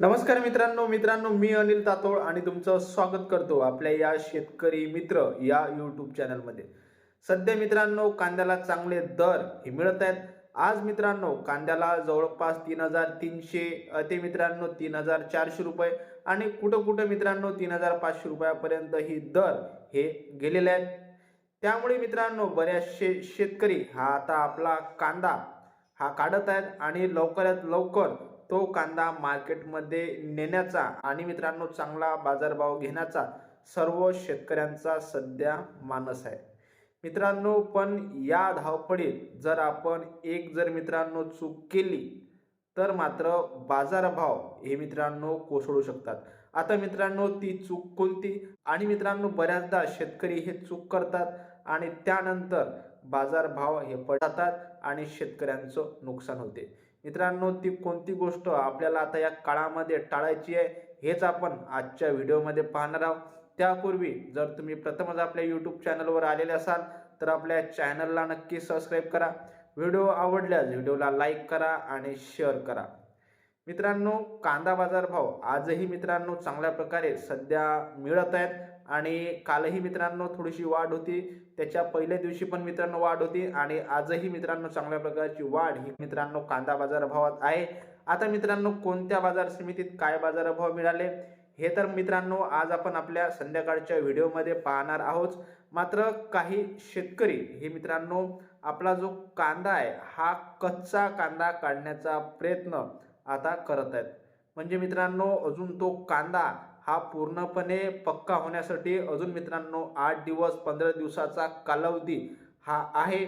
नमस्कार मित्रांनो मित्रांनो मी अनिल तातोळ आणि तुमचं स्वागत करतो आपल्या या शेतकरी मित्र या यूट्यूब चॅनलमध्ये सध्या मित्रांनो कांद्याला चांगले दर हे मिळत आहेत. आज मित्रांनो कांद्याला जवळपास तीन हजार तीनशे ते मित्रांनो तीन हजार चारशे रुपये आणि कुठं कुठं मित्रांनो तीन हजार पाचशे रुपयापर्यंत ही दर हे गेलेले आहेत. त्यामुळे मित्रांनो बऱ्याचशे शेतकरी हा आता आपला कांदा हा काढत आहेत आणि लवकरात लवकर तो कांदा मार्केटमध्ये नेण्याचा आणि मित्रांनो चांगला बाजारभाव घेण्याचा सर्व शेतकऱ्यांचा सध्या मानस आहे. मित्रांनो पण या धावपडीत जर आपण एक जर मित्रांनो चूक केली तर मात्र बाजारभाव हे मित्रांनो कोसळू शकतात. आता मित्रांनो ती चूक कोणती? आणि मित्रांनो बऱ्याचदा शेतकरी हे चूक करतात आणि त्यानंतर बाजारभाव हे पडतात आणि शेतकऱ्यांचं नुकसान होते. मित्रांनो ती कोणती गोष्ट आपल्याला आता या काळामध्ये टाळायची आहे हेच आपण आजच्या व्हिडिओमध्ये पाहणार आहोत. त्यापूर्वी जर तुम्ही प्रथमच आपल्या यूट्यूब चॅनलवर आलेले असाल तर आपल्या चॅनलला नक्की सबस्क्राईब करा. व्हिडिओ आवडल्यास व्हिडिओला लाईक करा आणि शेअर करा. मित्रांनो कांदा बाजारभाव आजही मित्रांनो चांगल्या प्रकारे सध्या मिळत आहेत. आणि कालही मित्रांनो थोडीशी वाढ होती. त्याच्या पहिल्या दिवशी पण मित्रांनो वाढ होती आणि आजही मित्रांनो चांगल्या प्रकारची वाढ ही मित्रांनो कांदा बाजारभावात आहे. आता मित्रांनो कोणत्या बाजार समितीत काय बाजारभाव मिळाले? हे तर मित्रांनो आज आपण आपल्या संध्याकाळच्या व्हिडिओमध्ये पाहणार आहोत. मात्र काही शेतकरी हे मित्रांनो आपला जो कांदा आहे हा कच्चा कांदा काढण्याचा प्रयत्न आता करत आहेत. म्हणजे मित्रांनो अजून तो कांदा हा पूर्णपणे पक्का होण्यासाठी अजून मित्रांनो आठ दिवस पंधरा दिवसाचा कालावधी हा आहे.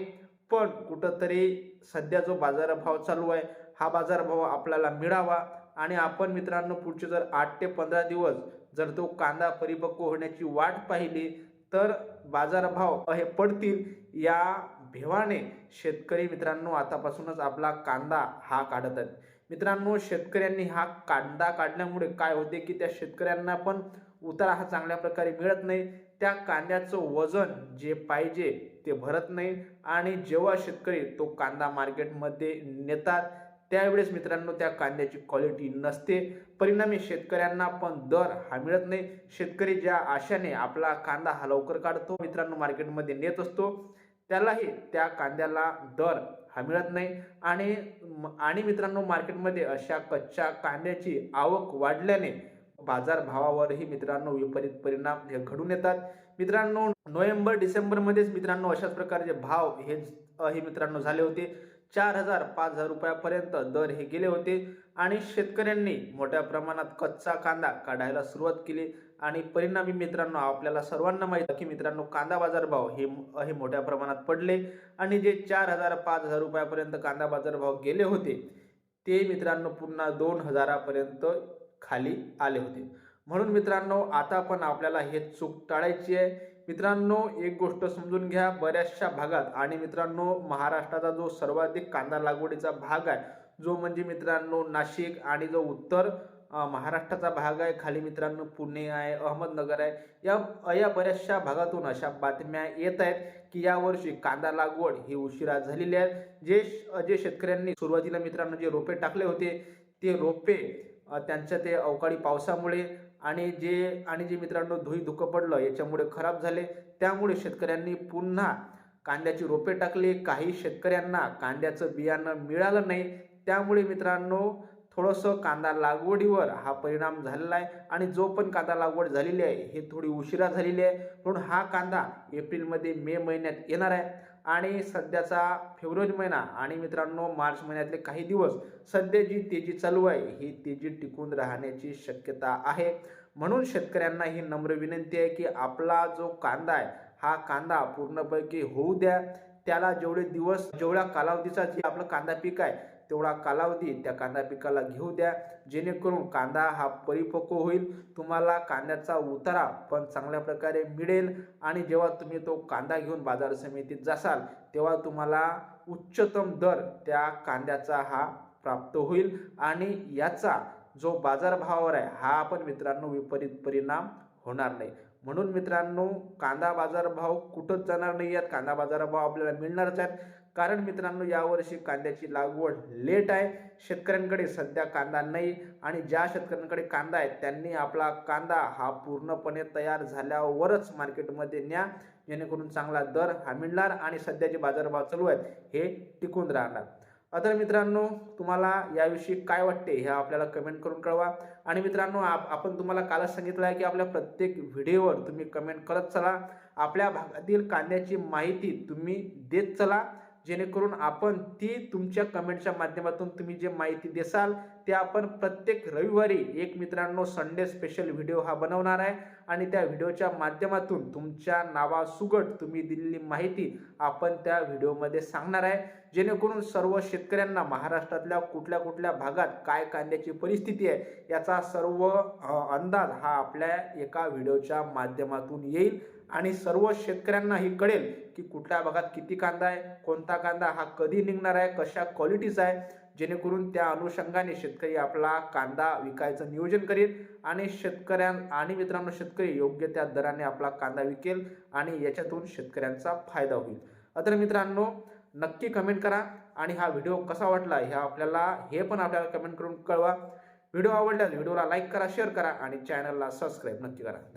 पण कुठंतरी सध्या जो बाजारभाव चालू आहे हा बाजारभाव आपल्याला मिळावा. आणि आपण मित्रांनो पुढचे जर आठ ते पंधरा दिवस जर तो कांदा परिपक्व होण्याची वाट पाहिली तर बाजारभाव हे पडतील. या भेवाने शेतकरी मित्रांनो आतापासूनच आपला कांदा हा काढत आहेत. मित्रांनो शेतकऱ्यांनी हा कांदा काढल्यामुळे काय होते की त्या शेतकऱ्यांना पण उतारा हा चांगल्या प्रकारे मिळत नाही. त्या कांद्याचं वजन जे पाहिजे ते भरत नाही आणि जेव्हा शेतकरी तो कांदा मार्केटमध्ये नेतात त्यावेळेस मित्रांनो त्या कांद्याची क्वालिटी नसते. परिणामी शेतकऱ्यांना पण दर हा मिळत नाही. शेतकरी ज्या आशाने आपला कांदा हा लवकर काढतो मित्रांनो मार्केटमध्ये नेत असतो त्यालाही त्या कांद्याला दर हा मिळत नाही. आणि आणि मित्रांनो मार्केटमध्ये अशा कच्च्या कांद्याची आवक वाढल्याने बाजारभावावरही मित्रांनो विपरीत परिणाम हे घडून येतात. मित्रांनो नोव्हेंबर डिसेंबरमध्येच मित्रांनो अशाच प्रकारचे भाव हे हे मित्रांनो झाले होते. चार हजार पाच हजार रुपयापर्यंत दर हे गेले होते. आणि शेतकऱ्यांनी मोठ्या प्रमाणात कच्चा कांदा काढायला सुरुवात केली. आणि परिणामी मित्रांनो आपल्याला सर्वांना माहीत की मित्रांनो कांदा बाजार भाव हे हे मोठ्या प्रमाणात पडले आणि जे चार हजार पाच हजार रुपयापर्यंत कांदा बाजार भाव गेले होते ते मित्रांनो पुन्हा दोन हजारापर्यंत खाली आले होते. म्हणून मित्रांनो आता पण आपल्याला हे चूक टाळायची आहे. मित्रांनो एक गोष्ट समजून घ्या बऱ्याचशा भागात आणि मित्रांनो महाराष्ट्राचा जो सर्वाधिक कांदा लागवडीचा भाग आहे जो म्हणजे मित्रांनो नाशिक आणि जो उत्तर महाराष्ट्राचा भाग आहे खाली मित्रांनो पुणे आहे अहमदनगर आहे. या या बऱ्याचशा भागातून अशा बातम्या येत आहेत की यावर्षी कांदा लागवड ही उशिरा झालेली आहे. जे जे शेतकऱ्यांनी सुरुवातीला मित्रांनो जे रोपे टाकले होते ते रोपे त्यांच्या ते अवकाळी पावसामुळे आणि जे आणि जे मित्रांनो धुई धुकं पडलं याच्यामुळे खराब झाले. त्यामुळे शेतकऱ्यांनी पुन्हा कांद्याची रोपे टाकली. काही शेतकऱ्यांना कांद्याचं बियाणं मिळालं नाही. त्यामुळे मित्रांनो थोडंसं कांदा लागवडीवर हा परिणाम झालेला आहे आणि जो पण कांदा लागवड झालेली आहे हे थोडी उशिरा झालेली आहे. म्हणून हा कांदा एप्रिलमध्ये मे महिन्यात येणार आहे. आणि सध्याचा फेब्रुवारी महिना आणि मित्रांनो मार्च महिन्यातले काही दिवस सध्या जी तेजी चालू आहे ही तेजी टिकून राहण्याची शक्यता आहे. म्हणून शेतकऱ्यांना ही नम्र विनंती आहे की आपला जो कांदा आहे हा कांदा पूर्णपैकी होऊ द्या. त्याला जेवढे दिवस जेवढ्या कालावधीचा जे आपलं कांदा पीक आहे तेवढा कालावधी त्या कांदा पिकाला घेऊ द्या. जेणेकरून कांदा हा परिपक्व होईल. तुम्हाला कांद्याचा उतारा पण चांगल्या प्रकारे मिळेल. आणि जेव्हा तुम्ही तो कांदा घेऊन बाजार समितीत जासाल तेव्हा तुम्हाला उच्चतम दर त्या कांद्याचा हा प्राप्त होईल. आणि याचा जो बाजारभावावर आहे हा पण मित्रांनो विपरीत परिणाम होणार नाही. म्हणून मित्रांनो कांदा बाजारभाव कुठंच जाणार नाही. आहेत कांदा बाजारभाव आपल्याला मिळणारच आहेत. कारण मित्रांनो यावर्षी कांद्याची लागवड लेट आहे. शेतकऱ्यांकडे सध्या कांदा नाही आणि ज्या शेतकऱ्यांकडे कांदा आहे त्यांनी आपला कांदा हा पूर्णपणे तयार झाल्यावरच मार्केटमध्ये न्या. जेणेकरून चांगला दर हा मिळणार आणि सध्याचे बाजारभाव चालू आहेत हे टिकून राहणार. तर मित्रांनो तुम्हाला याविषयी काय वाटते हे आपल्याला कमेंट करून कळवा. आणि मित्रांनो आप आपण तुम्हाला कालच सांगितलं आहे की आपल्या प्रत्येक व्हिडिओवर तुम्ही कमेंट करत चला. आपल्या भागातील कांद्याची माहिती तुम्ही देत चला. जेणेकरून आपण ती तुमच्या कमेंटच्या माध्यमातून तुम्ही जे माहिती देसाल ते आपण प्रत्येक रविवारी एक मित्रांनो संडे स्पेशल व्हिडिओ हा बनवणार आहे. आणि त्या व्हिडिओच्या माध्यमातून तुमच्या नावासुगट तुम्ही दिलेली माहिती आपण त्या व्हिडिओमध्ये सांगणार आहे. जेणेकरून सर्व शेतकऱ्यांना महाराष्ट्रातल्या कुठल्या कुठल्या भागात काय कांद्याची परिस्थिती आहे याचा सर्व अंदाज हा आपल्या एका व्हिडिओच्या माध्यमातून येईल. आणि सर्व शेतकऱ्यांनाही कळेल की कुठल्या भागात किती कांदा आहे कोणता कांदा हा कधी निघणार आहे कशा क्वालिटीचा आहे. जेणेकरून त्या अनुषंगाने शेतकरी आपला कांदा विकायचं नियोजन करेल आणि शेतकऱ्यां आणि मित्रांनो शेतकरी योग्य त्या दराने आपला कांदा विकेल आणि याच्यातून शेतकऱ्यांचा फायदा होईल. तर मित्रांनो नक्की कमेंट करा आणि हा व्हिडिओ कसा वाटला हे आपल्याला हे पण आपल्याला कमेंट करून कळवा. व्हिडिओ आवडल्यास व्हिडिओला लाईक करा शेअर करा आणि चॅनलला सबस्क्राईब नक्की करा. धन्यवाद.